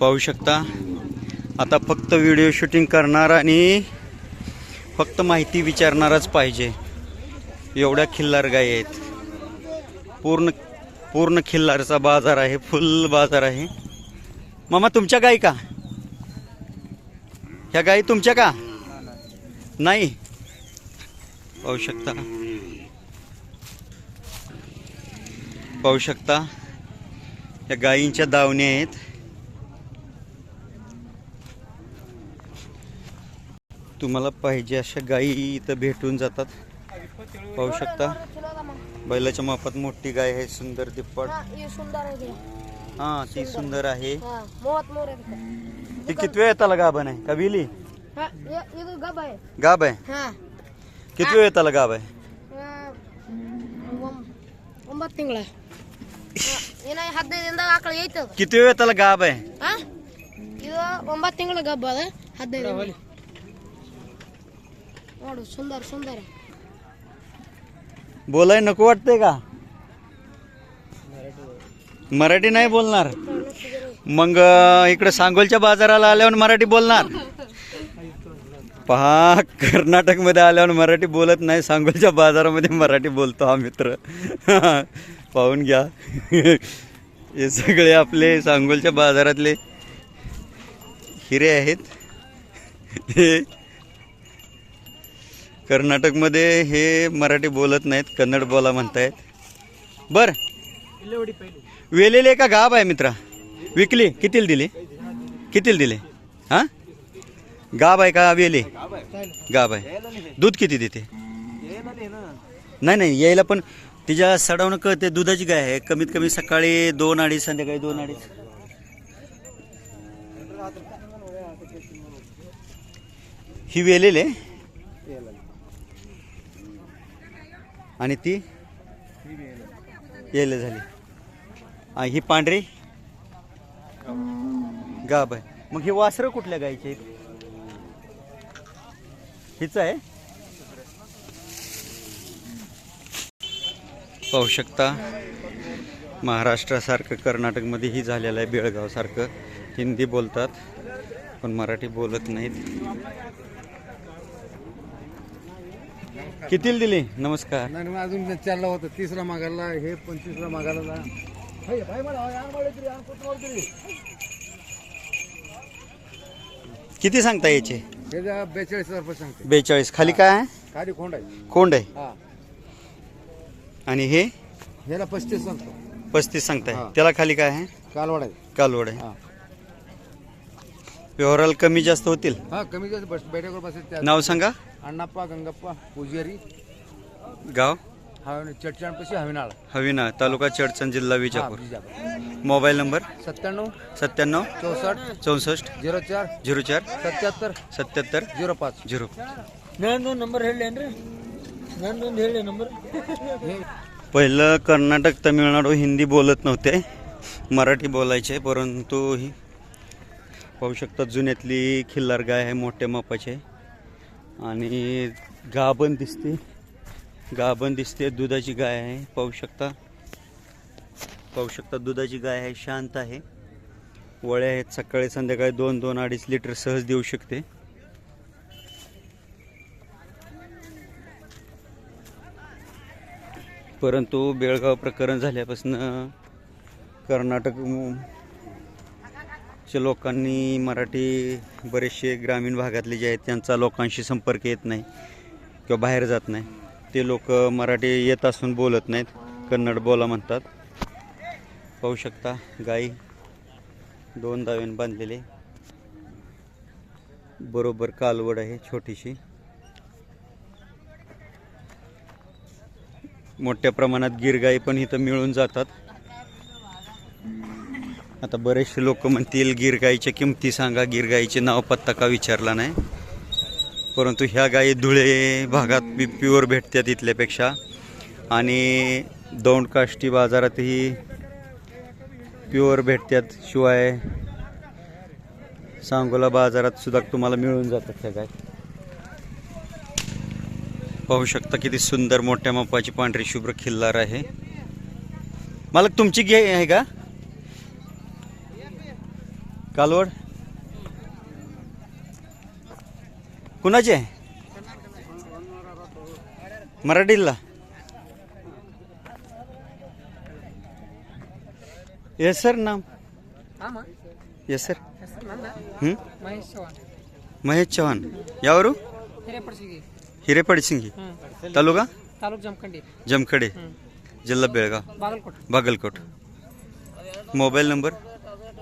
पाहू शकता. आता फक्त व्हिडिओ शूटिंग करणार आणि फक्त माहिती विचारणारच पाहिजे. एवढ्या खिल्लार गाई आहेत. पूर्ण पूर्ण खिल्लारचा बाजार आहे फुल बाजार आहे. मामा तुमच्या गाई का? ह्या गाई तुमच्या का? नाही. पाहू शकता. पाहू शकता. या गायींच्या दावण्या आहेत. तुम्हाला पाहिजे अशा गायी इथं भेटून जातात पाहू शकता बैलाच्या मापात मोठी गाय आहे सुंदर दिप्पट हा, हे सुंदर आहे ते. हा ती सुंदर आहे हा, मोहत मोर आहे ते. ती किती वेळ येताला गाभण आहे का विली हा, हे- ಇದು ಗಬ್ಬ आहे. गाभ आहे ಹಾ, किती वेळ येताला गाभ आहे ಆ, ಒಂಬ- ಒಂಬತ್ತು ತಿಂಗಳ ಏನ ಹದಿನೈದಿಂದ ಆಕಳ ಐತದ किती वेळ येताला गाभ आहे ಹಾ ಇದು ಒಂಬತ್ತು ತಿಂಗಳ ಗಬ್ಬ ಅದ ಹದಿನೈದು सुंदर सुंदर बोलाय नको वाटते का? मराठी नाही बोलणार. मग इकडे सांगोलच्या बाजाराला आल्यावर मराठी बोलणार. पहा कर्नाटकमध्ये आल्यावर मराठी बोलत नाही सांगोलच्या बाजारामध्ये मराठी बोलतो हा मित्र. पाहून घ्या. हे सगळे आपले सांगोलच्या बाजारातले हिरे आहेत. हे कर्नाटकमध्ये हे मराठी बोलत नाहीत कन्नड बोला म्हणतायत. बर. वेलेले का गाब आहे मित्रा. विकली. कितीला दिली? कितीला दिले? हा? गाब आहे का वेले? गाब आहे. दूध किती देते? नाही नाही यायला पण तिच्या सडावणं कळते. दुधाची गाय आहे? कमीत कमी सकाळी दोन अडीच संध्याकाळी दोन अडीच. ही वेलेले? आणि ती येल झाली. ही पांढरी? गाब आहे. मग हे वासरं कुठल्या गायचे आहेत? हिच आहे? पाहू शकता महाराष्ट्रासारखं कर्नाटकमध्येही झालेलं आहे बेळगावसारखं. हिंदी बोलतात पण मराठी बोलत नाहीत. कितीला दिली? नमस्कार. नाही मग अजून चारला होतं. तिसरा मागायला हे पंचवीसला मागायला मला, आण मला इकडे, आण. किती सांगता याचे? हे जा बेचाळीस हजार रुपये सांगते. बेचाळीस. खाली काय आहे? खाली खोंड आहे. कोंड आहे. हा. आणि हे? ह्याला पस्तीस सांगतो. पस्तीस सांगताय. हा. त्याला खाली काय आहे? कालवाड आहे. कालवड आहे. हा. व्यवहाराला कमी जास्त होतील हा कमी जास्त बस बैठकवर बसेल त्या नाव सांगा अण्णाप्पा गंगप्पा पुजारी गाव हवे चटचाणपशी हविनाळ हवीना तालुका चडचण जिल्हा हा विजापूर बिजापूर मोबाईल नंबर सत्त्याण्णव सत्त्याण्णव चौसष्ट चौसष्ट झिरो चार झिरो चार ಸತ್ಯಾತ್ತರ सत्याहत्तर ಜೀರೋ ಪಾಚ್ झिरो ನಂದು ನಂಬರ್ ಹೇಳೇನ್ರಿ ನಂದೊಂದು ಹೇಳಿ ನಂಬರ್ पहिलं कर्नाटक तमिळनाडू हिंदी बोलत नव्हते मराठी बोलायचे परंतु ही पाहू शकता जुन्यातली खिल्लार गाय आहे मोठ्या मापाचे. आणि गाभण दिसते. गाभण दिसते दुधाची गाय आहे पाहू शकता. पाहू शकता दुधाची गाय आहे शांत आहे. वळ्या आहेत सकाळी संध्याकाळी दोन दोन अडीच लिटर सहज देऊ शकते. परंतु बेळगाव प्रकरण झाल्यापासून कर्नाटक च्या लोकांनी मराठी बरेचसे ग्रामीण भागातले जे आहेत त्यांचा लोकांशी संपर्क येत नाही किंवा बाहेर जात नाही. ते लोक मराठी येत असून बोलत नाहीत. कन्नड बोला म्हणतात. पाहू शकता गाई दोन दावेन बांधलेले. बरोबर कालवड आहे छोटीशी. मोठ्या प्रमाणात गिरगाई पण इथं मिळून जातात. आता बरेचसे लोक म्हणतील गिरगाईच्या किमती सांगा गिरगाईचे नाव पत्ता का विचारला नाही? परंतु ह्या गायी धुळे भागात बी प्युअर भेटतात इथल्यापेक्षा. आणि दौंड काष्टी बाजारातही प्युअर भेटतात. शिवाय सांगोला बाजारात सुद्धा तुम्हाला मिळून जातात त्या गाय. पाहू शकता किती सुंदर मोठ्या मापाची पांढरी शुभ्र खिल्लार आहे. मालक तुमची गे आहे का? कालवड कुणाचे? मराठीला येस सर नाम? Yes sir Mahesh Chavan. यावरू? हिरेपड सिंगी. तालुका? तालुक जमखंडी. जमखडे. जिल्हा Belgaum. Bagalkot. Bagalkot. Mobile number?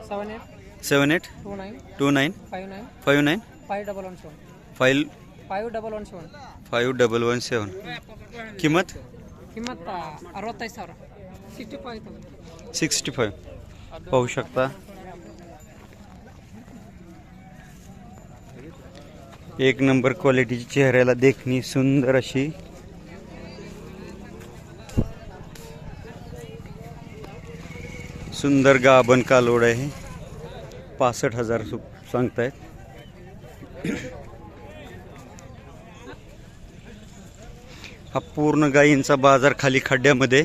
Seven eight Bagalkot mobile number seven eight seven eight two nine two nine five nine five nine five double one seven five five double one seven five double one seven किंमत ಕಿಮ್ಮತ್ತ ಅರವತ್ತೈದು ಸಾವಿರ sixty five thousand sixty five पाहू शकता एक number क्वालिटीची चेहऱ्याला देखणी सुंदर अशी सुंदर गाभण कालोड आहे पासष्ट हजार सु सांगतायत. हा पूर्ण गायींचा बाजार खाली खड्ड्यामध्ये.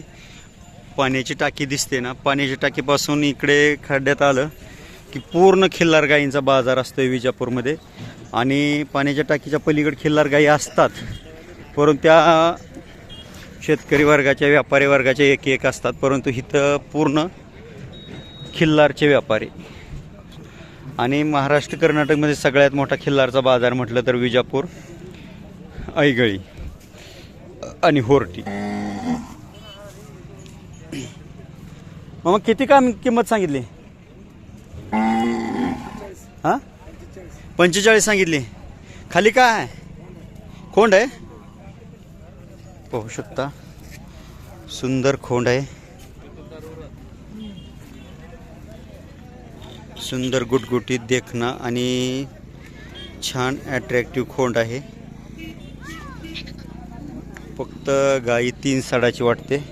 पाण्याची टाकी दिसते ना पाण्याची टाकीपासून इकडे खड्ड्यात आलं की पूर्ण खिल्लार गायींचा बाजार असतो आहे विजापूरमध्ये. आणि पाण्याच्या टाकीच्या पलीकडे खिल्लार गायी असतात. परंतु त्या शेतकरी वर्गाच्या व्यापारी वर्गाच्या एक एक असतात. परंतु इथं पूर्ण खिल्लारचे व्यापारी. आणि महाराष्ट्र कर्नाटकमध्ये सगळ्यात मोठा खिल्लारचा बाजार म्हटलं तर विजापूर ऐगळी आणि होर्टी. मग किती काम किंमत सांगितली? हा? पंचेचाळीस सांगितली. खाली काय आहे? खोंड आहे? पाहू शकता. सुंदर खोंड आहे. सुंदर गुटगुटीत देखणं आणि छान ॲट्रॅक्टिव्ह खोंड आहे. फक्त गाई तीन सडाची वाटते.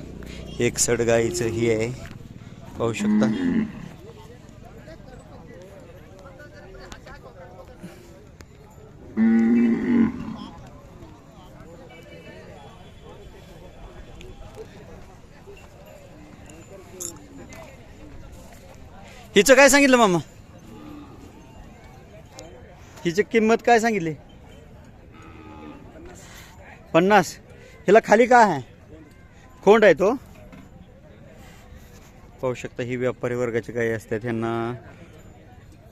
एक सड गाईचं ही आहे. पाहू शकता. हिचं काय सांगितलं मामा? हिची किंमत काय सांगितली? पन्नास. हिला खाली काय आहे? खोंड आहे तो. पाहू शकता ही व्यापारी वर्गाची काही असतात. ह्यांना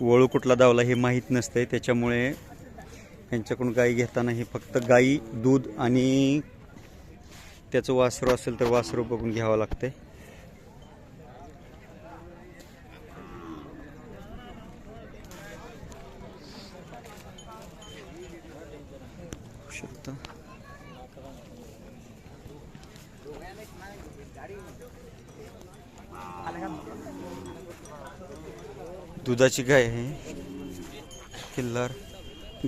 वळू कुठला दावला हे माहीत नसते. त्याच्यामुळे यांच्याकडून गाई घेताना हे फक्त गाई दूध आणि त्याचं वासरू असेल तर वासरू बघून घ्यावं लागते. शकता दुधाची गाय आहे. किल्लार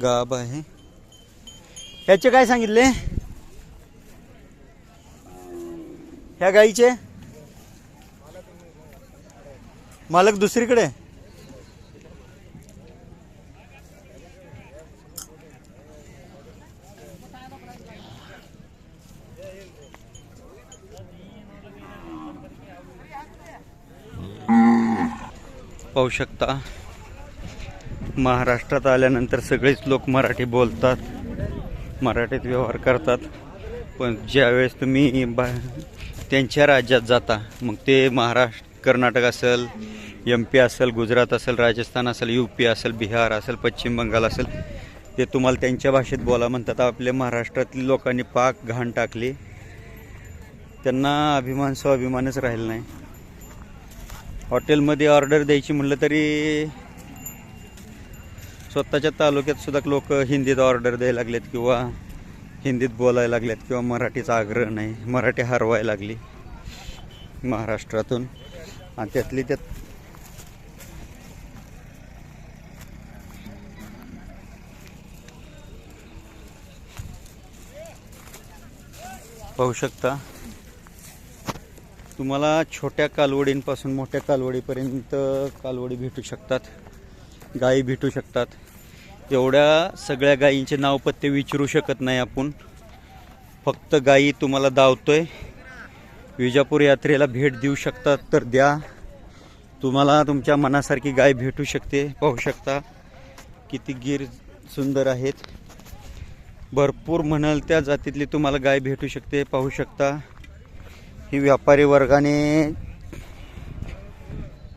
गाब आहे. ह्याचे काय सांगितले? ह्या गाईचे? मालक दुसरीकडे? पाहू शकता. महाराष्ट्रात आल्यानंतर सगळेच लोक मराठी बोलतात मराठीत व्यवहार करतात. पण ज्यावेळेस तुम्ही बा त्यांच्या राज्यात जाता मग ते महाराष्ट्र कर्नाटक असेल एम पी असेल गुजरात असेल राजस्थान असेल यू पी असेल बिहार असेल पश्चिम बंगाल असेल ते तुम्हाला त्यांच्या भाषेत बोला म्हणतात. आपल्या महाराष्ट्रातील लोकांनी पाक घाण टाकली. त्यांना अभिमान स्वाभिमानच राहिला नाही. हॉटेलमध्ये ऑर्डर द्यायची म्हटलं तरी स्वतःच्या तालुक्यात सुद्धा लोक हिंदीत ऑर्डर द्यायला लागलेत किंवा हिंदीत बोलायला लागलेत किंवा मराठीचा आग्रह नाही. मराठी हरवायला लागली महाराष्ट्रातून. आणि त्यातली त्यात पाहू शकता. तुम्हाला छोट्या कालवडींपासून मोठ्या कालवडीपर्यंत कालवडी भेटू शकतात गायी भेटू शकतात. एवढ्या सगळ्या गायींचे नाव पत्ते विचारू शकत नाही आपण. फक्त गायी तुम्हाला दावतोय. विजापूर यात्रेला भेट देऊ शकतात तर द्या. तुम्हाला तुमच्या मनासारखी गाय भेटू शकते पाहू शकता. किती गिर सुंदर आहेत. भरपूर म्हणाल त्या जातीतली तुम्हाला गाय भेटू शकते पाहू शकता. ही व्यापारी वर्गाने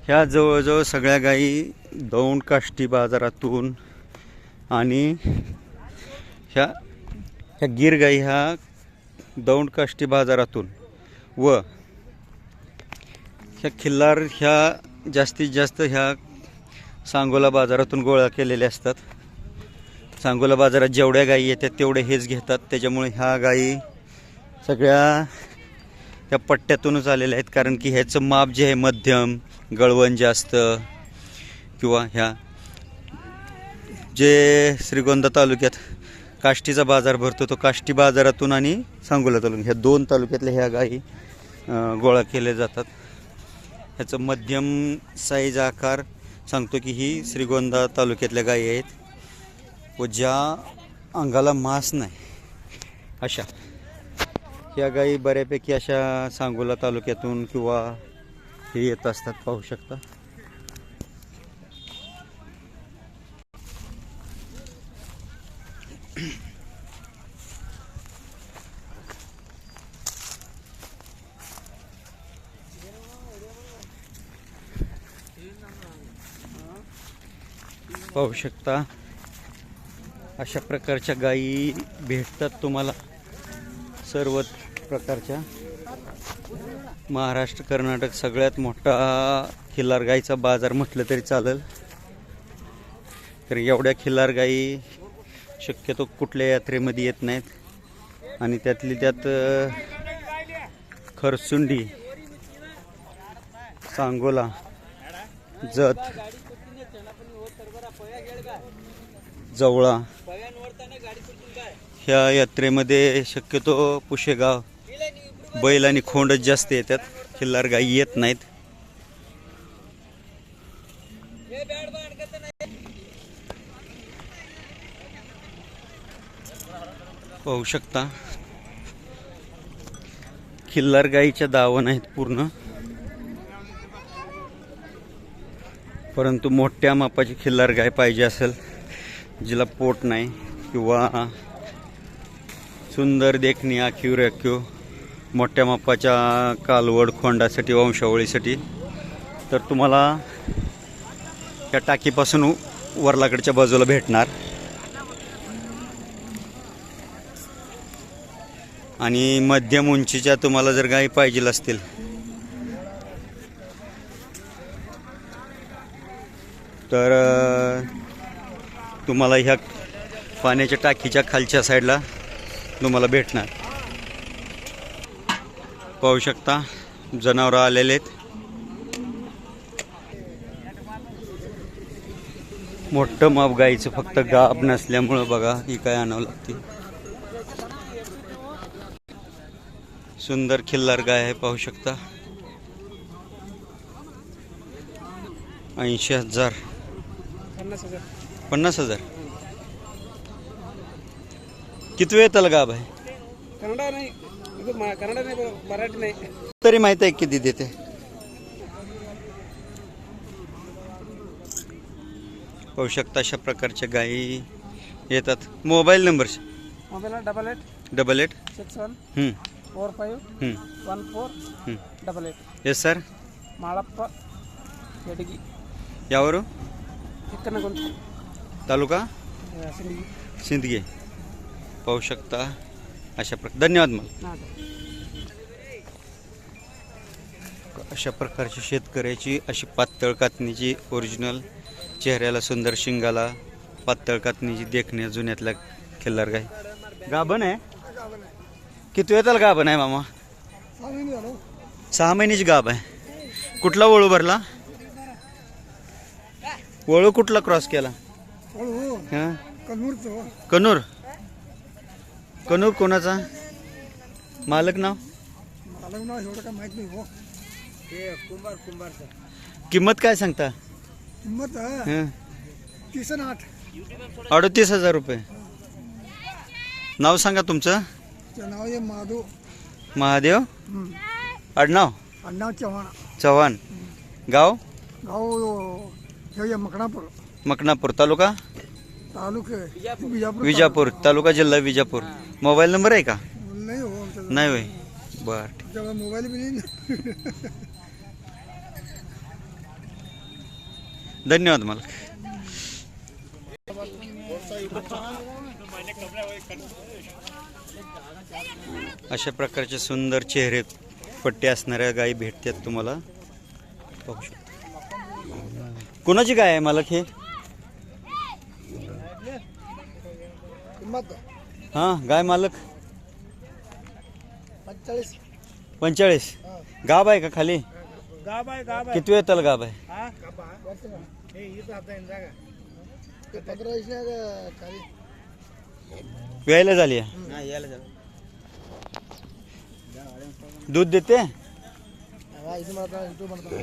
ह्या जवळजवळ सगळ्या गाई दौंड काष्टी बाजारातून आणि ह्या ह्या गिर गाई ह्या दौंड काष्टी बाजारातून व ह्या खिल्लार ह्या जास्तीत जास्त ह्या सांगोला बाजारातून गोळा केलेल्या असतात. सांगोला बाजारात जेवढ्या गायी येतात तेवढे हेच घेतात. त्याच्यामुळे ह्या गायी सगळ्या त्या पट्ट्यातूनच आलेल्या आहेत. कारण की ह्याचं माप जे आहे मध्यम गळवण जास्त किंवा ह्या जे श्रीगोंदा तालुक्यात काष्टीचा बाजार भरतो तो काष्टी बाजारातून आणि सांगोला तालुक्यात ह्या दोन तालुक्यातल्या ह्या गायी गोळा केल्या जातात. ह्याचं मध्यम साईज आकार सांगतो की ही श्रीगोंदा तालुक्यातल्या गायी आहेत. व ज्या अंगाला मांस नाही अशा. ह्या गायी बऱ्यापैकी अशा सांगोला तालुक्यातून किंवा हे येत असतात पाहू शकता. पाहू शकता अशा प्रकारच्या गायी भेटतात तुम्हाला. सर्व प्रकारच्या. महाराष्ट्र कर्नाटक सगळ्यात मोठा खिल्लार गाईचा बाजार म्हटलं तरी चालेल. तर एवढ्या खिल्लार गाई शक्यतो कुठल्या यात्रेमध्ये येत नाहीत. आणि त्यातली त्यात खरसुंडी सांगोला जत जवळा ह्या यात्रेमध्ये शक्यतो पुशेगाव बैल आणि खोंडच जास्त येतात. खिल्लार गाई येत नाहीत. पाहू शकता. खिल्लार गाईच्या दावण आहेत पूर्ण. परंतु मोठ्या मापाची खिल्लार गाय पाहिजे असेल जिला पोट नाही किंवा सुंदर देखणी आखीव रेखीव मोठ्या मापाच्या कालवड खोंडासाठी वंशावळीसाठी. तर तुम्हाला या टाकीपासून वरलाकडच्या बाजूला भेटणार. आणि मध्यम उंचीच्या तुम्हाला जर गाई पाहिजे असतील. तर तुम्हाला ह्या पाण्याच्या टाकीच्या खालच्या साईडला तुम्हाला भेटणार. पाहू शकता जनावरं आलेले आहेत. मोठं माप गाईचं फक्त गाब नसल्यामुळं बघा ही काय आणावं लागते. सुंदर खिल्लार गाय आहे पाहू शकता. ऐंशी हजार. पन्नास हजार. किती वेळ त्याला गाब आहे? नाही ಇದು ಮ- ಕನ್ನಡ नाही मराठी नाही तरी माहित आहे किती देते पाहू शकता अशा प्रकारच्या गायी येतात mobile number mobile double eight double eight six one हं, ಫೋರ್ ಫೈವ್ हं, ಒನ್ ಫೋರ್ हं. Double eight yes sir Malappa Yadagi यावरून ಚಿಕ್ಕನಗೊಂದು तालुका ಸಿಂದಗಿ सिंदगे पाहू शकता अशा प्रकार धन्यवाद मग. ನಾಡು अशा प्रकारची शेतकऱ्याची अशी पातळ कातणीची ओरिजिनल चेहऱ्याला सुंदर शिंगाला पातळ कातणीची देखण्या जुन्यातल्या खिल्लार गाय. गाभण आहे? किती वेळ त्याला गाभण आहे मामा? सहा महिन्याची गाभ आहे. कुठला वळू भरला? वळू कुठला क्रॉस केला? हां? कनूर कनूर कोणाचा? मालक नाव? किंमत काय सांगता? किंमत हं. तीस आणि आठ. अडतीस हजार रुपये. नाव सांगा तुमचं. त्याचं नाव आहे माधव महादेव? आडनाव? अण्णा चव्हाण. चव्हाण. गाव? गाव हे मकणापूर मकनापूर तालुका? तालुके विजापूर. तालुका. जिल्हा विजापूर. मोबाईल नंबर आहे का? नाही हो नाही होय. बर. मोबाईल बी नाही. धन्यवाद मालक अशा प्रकारचे सुंदर चेहरे पट्टे असणाऱ्या गायी भेटतात तुम्हाला. पाहू शकता. कोणाची गाय आहे मालक हे? किंमत? हां गाय मालक? पंचेचाळीस. पंचेचाळीस? गाब आहे का खाली? गाब आहे गाब किती वेळ त्याला गाब आहे. हे इथं आता येईन जागा. ते पंधरा वीस नाही का खाली? प्यायला झाली आहे. दूध देते? हा, इथं म्हणता इथं म्हणता.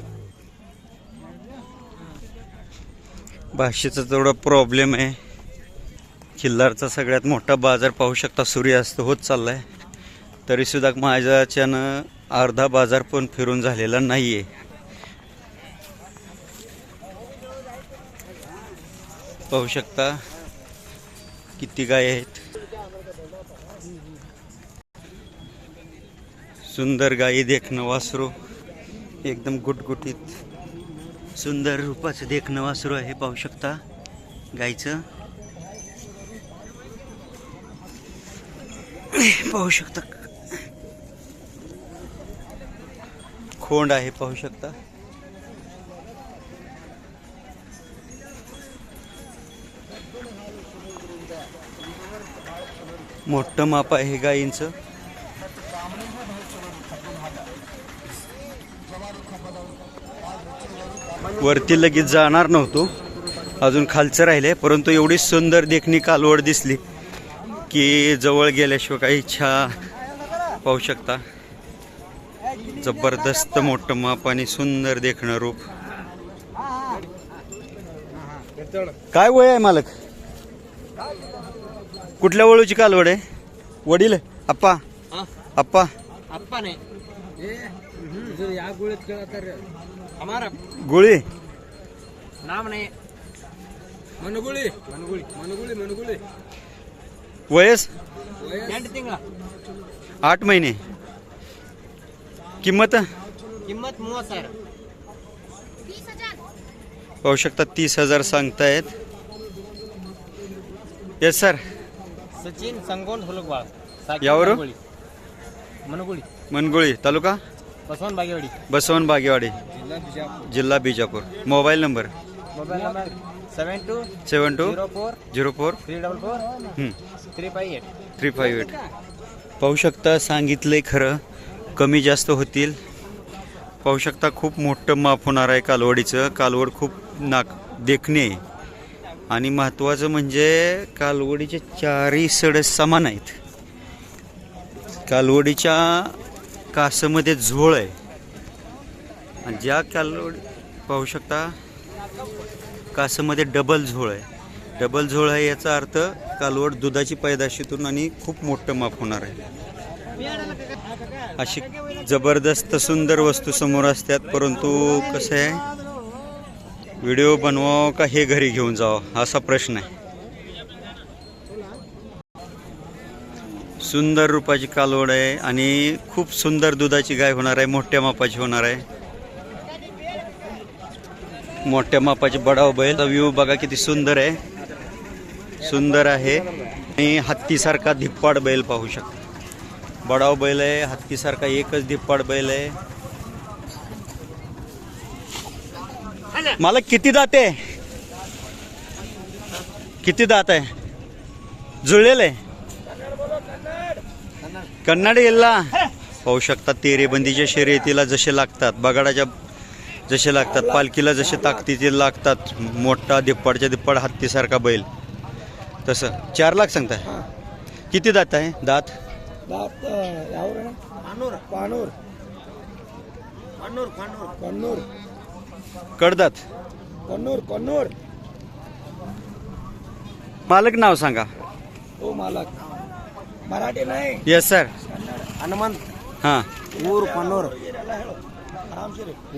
भाषेचा तेवढा प्रॉब्लेम आहे. खिल्लारचा सगळ्यात मोठा बाजार पाहू शकता सूर्यास्त होत चाललाय. तरी सुद्धा माझ्याच्यानं अर्धा बाजार पण फिरून झालेला नाहीये. पाहू शकता किती गाय आहेत. सुंदर गायी देखणं वासरू. एकदम गुटगुटीत सुंदर रूपाचं देखणं वासरू आहे पाहू शकता. गाईचं. पाहू शकता. खोंड आहे पाहू शकता. मोठं माप आहे गायींचं वरती लगेच जाणार नव्हतो. अजून खालचं राहिले परंतु एवढी सुंदर देखणी कालवड दिसली. की जवळ गेल्याशिवाय काही इच्छा पाहू शकता. जबरदस्त मोठं माप आणि सुंदर देखणं रूप. काय वय आहे मालक? कुठल्या वळूची कालवड आहे? वडील? अप्पा अप्पा अप्पा नाही गोळी? नाम नाही. मनगुळी. मनगुळी. मनगुळी मनगुळी. वयस? आठ महिने किंमत किंमत पाहू शकता तीस हजार सांगतायत येस सर सचिन संगोन यावर मनगुळी मनगुळी तालुका बसवन बागेवाडी बसवन बागेवाडी जिल्हा Bijapur mobile number mobile number seven two seven two zero four zero four three double four three five eight. Three five eight. पाहू शकता सांगितले खरं कमी जास्त होतील. पाहू शकता खूप मोठं माप होणार आहे कालवडीचं. कालवड खूप नाक देखणे. आणि महत्त्वाचं म्हणजे कालवडीचे चारही सड समान आहेत. कालवडीच्या कासमध्ये झोळ आहे. आणि ज्या कालवडी पाहू शकता कासमध्ये डबल झोळ आहे. डबल झोळ आहे याचा अर्थ कालवड दुधाची पैदाशीतून आणि खूप मोठं माप होणार आहे. अशी जबरदस्त सुंदर वस्तू समोर असतात परंतु कसं आहे? व्हिडिओ बनवावं का हे घरी घेऊन जावं असा प्रश्न आहे. सुंदर रूपाची कालवड आहे आणि खूप सुंदर दुधाची गाय होणार आहे मोठ्या मापाची होणार आहे. मोठ्या मापाचे बडाव बैल. व्ह्यू बघा किती सुंदर आहे. सुंदर आहे. आणि हत्तीसारखा धिप्पाड बैल पाहू शकता. बडाव बैल आहे. हत्तीसारखा एकच धिप्पाड बैल आहे. मला किती दात आहे? किती दात आहे? जुळलेलं आहे? कन्नड जिल्हा पाहू शकता तेरेबंदीच्या शर्यतीला जसे लागतात. बगाडाच्या जसे लागतात पालखीला जसे ताकदीचे लागतात मोठा दिप्पाडच्या दिप्पाड हत्तीसारखा बैल. तसं. चार लाख सांगताय? किती दात आहे? दात? कडदात. कन्नूर कन्नूर. मालक नाव सांगा. हो मालक. मराठी नाही. Yes sir Hanumant. हां. ऊर कन्नूर. हो,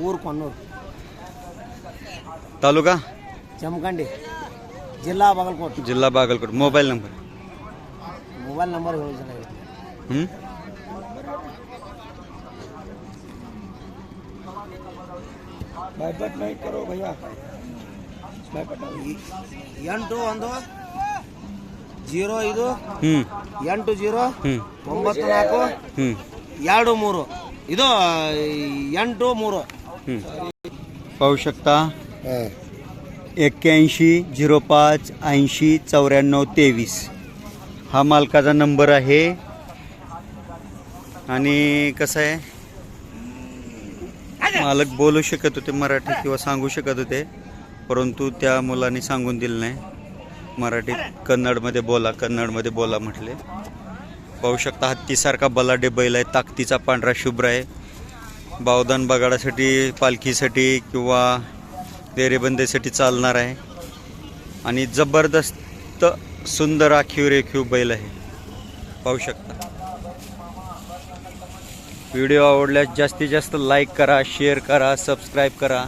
ಊರು ಕೊನ್ನೂರು. ತಾಲೂಕಾ? ಜಮಖಂಡಿ. ಜಿಲ್ಲಾ ಬಾಗಲಕೋಟೆ. ಜಿಲ್ಲಾ Bagalkot. Mobile number mobile number ಹ್ಞೂ ಎಂಟು ಒಂದು ಜೀರೋ ಐದು ಎಂಟು ಜೀರೋ ಹ್ಞೂ ಒಂಬತ್ತು ನಾಲ್ಕು ಹ್ಞೂ ಎರಡು ಮೂರು. ಇದು ಎಂಟು ಮೂರು हं. पाहू शकता एक्क्याऐंशी झिरो पाच ऐंशी चौऱ्याण्णव तेवीस हा मालकाचा नंबर आहे आणि कसं आहे मालक बोलू शकत होते मराठी किंवा सांगू शकत होते परंतु त्या मुलांनी सांगून दिलं नाही मराठीत कन्नडमध्ये बोला कन्नडमध्ये बोला म्हटले पाहू शकता हत्तीसारखा बलाडे बैल आहे ताकदीचा पांढरा शुभ्र आहे. बावदान बगाडासाठी पालखीसाठी किंवा देरेबंदीसाठी चालणार आहे. आणि जबरदस्त सुंदर आखीव रेखीव बैल आहे. पाहू शकता. व्हिडिओ आवडल्यास जास्तीत जास्त लाईक करा शेअर करा सबस्क्राईब करा.